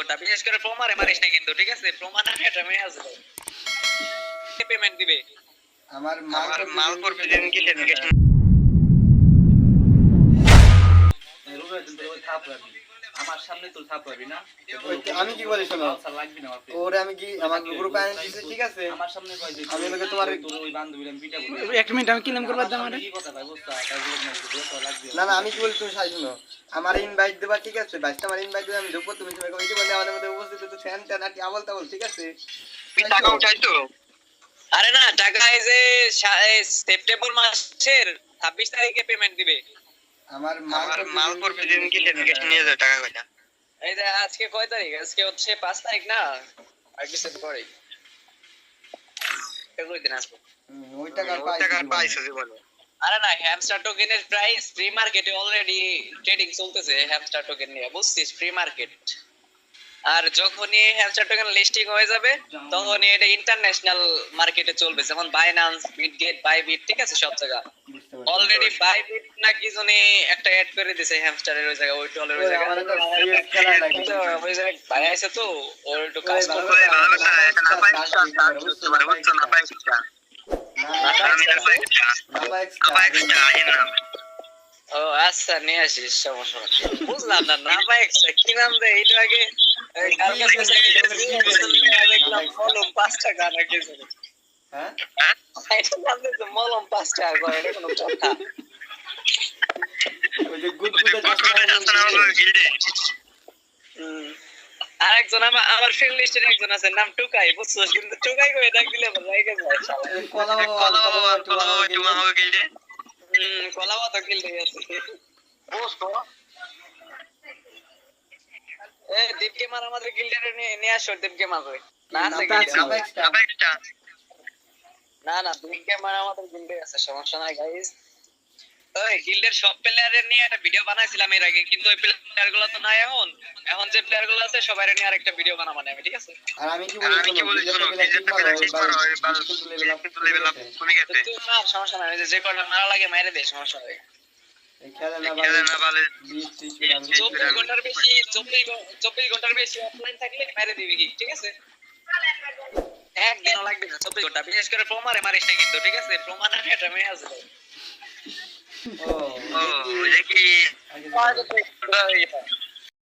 ওটা বিশেষ করে মারিস না কিন্তু ঠিক আছে? এটা মেয়ে আছে। পেমেন্ট দিবে? আমার আমার মাল করবে যেন কি আমার সামনে তুই থাপড়াবি না। আমি কি বলি শোনো? লাগবি না ওরে আমি কি আমার গ্রুপে আনি দিছে ঠিক আছে? আমার সামনে কয় যে আমি লোকে তোমার ওই বান্ধবীর আমি পিটা বলি এক মিনিট আমি কি তাই না লাগবে না না আমি কি বলি তুমি সাই শুনো। আমার ইনভাইট দেবা ঠিক আছে? বাইশটা আমার ইনভাইট দেবে আমি ঢুকবো তুমি তুমি ওই যে বলে আমাদের মধ্যে উপস্থিত তো ফ্যান ট্যান আর কি আবল তাবল ঠিক আছে? টাকা উঠাইছো আরে না টাকা এই যে সেপ্টেম্বর মাসের ছাব্বিশ তারিখে পেমেন্ট দিবে। আমার আমার মাল করবে যেন কি সেদিন নিয়ে যাও টাকা কয়টা? এই যে আজকে কয় তারিখ? আজকে হচ্ছে পাঁচ তারিখ না? আর কিছু পরে? এগুলোই দিন আসব? হুম, ওই টাকা ওই টাকা পাইছো জীবনে। আরে না হ্যামস্টার টোকেনের প্রাইস ফ্রি মার্কেটে অলরেডি ট্রেডিং চলতেছে হ্যামস্টার টোকেন নিয়ে বুঝছিস ফ্রি মার্কেট আর যখনই হ্যামস্টার টোকেন লিস্টিং হয়ে যাবে তখনই এটা ইন্টারন্যাশনাল মার্কেটে চলবে যেমন বাইনান্স বিটগেট বাইবিট ঠিক আছে সব জায়গা অলরেডি বাইবিট না কি জনি একটা অ্যাড করে দিছে হ্যামস্টারের ওই জায়গা ওই টলের ওই জায়গা ওই জায়গায় ভাই আছে তো ওর একটু কাজ ওই ও আচ্ছা নিয়ে আসিস সমস্যা বুঝলাম না না ভাই কি নাম দেয় এটা আগে মলম পাঁচ টাকা না কিছু হ্যাঁ এটা নাম দিয়েছে মলম পাঁচ টাকা করে এটা কোনো কথা। ওই যে গুড গুড আরেকজন আমার আমার ফ্রেন্ড লিস্টের একজন আছে নাম টুকাই বুঝছিস? কিন্তু টুকাই করে ডাক দিলে ভালো লাগে যায় কলা কলো কলো তুমি আমাকে গিল্ডে হুম কলাও তো কিলতে গেছে বুঝছ? এ দীপকে মার আমাদের গিল্ডারে নিয়ে নিয়ে আসো দীপকে মারবে না আছে আছে। গিল্ডে? না না না দীপকে মার আমাদের গিল্ডে আছে সমস্যা নাই গাইস ওই গিল্ডের সব প্লেয়ারের নিয়ে একটা ভিডিও বানাইছিলাম এর আগে কিন্তু ওই প্লেয়ারগুলো তো নাই এখন। এখন যে প্লেয়ারগুলো আছে সবাই নিয়ে আরেকটা ভিডিও বানাবো আমি ঠিক আছে? আর আমি কি বলি আমি কি বলি শোনো নিজে থেকে ঠিক করো ওই বাল কিন্তু লেভেল আপ কমে গেছে মার সমস্যা নাই যে যে কটা মারা লাগে মেরে দে সমস্যা নাই। খেলে না খেলে না ভালো বালে 20 30 বিশ, আমি ত্রিশ। চব্বিশ ঘণ্টার বেশি চব্বিশ ঘণ্টার বেশি অফলাইন থাকলে মেরে দিবি কি ঠিক আছে? একদিনও লাগবে না চব্বিশ ঘণ্টা। বিশেষ করে প্রমাণে মারিস না কিন্তু ঠিক আছে? প্রমাণ মেয়ে আছে। ও ও দেখি আগে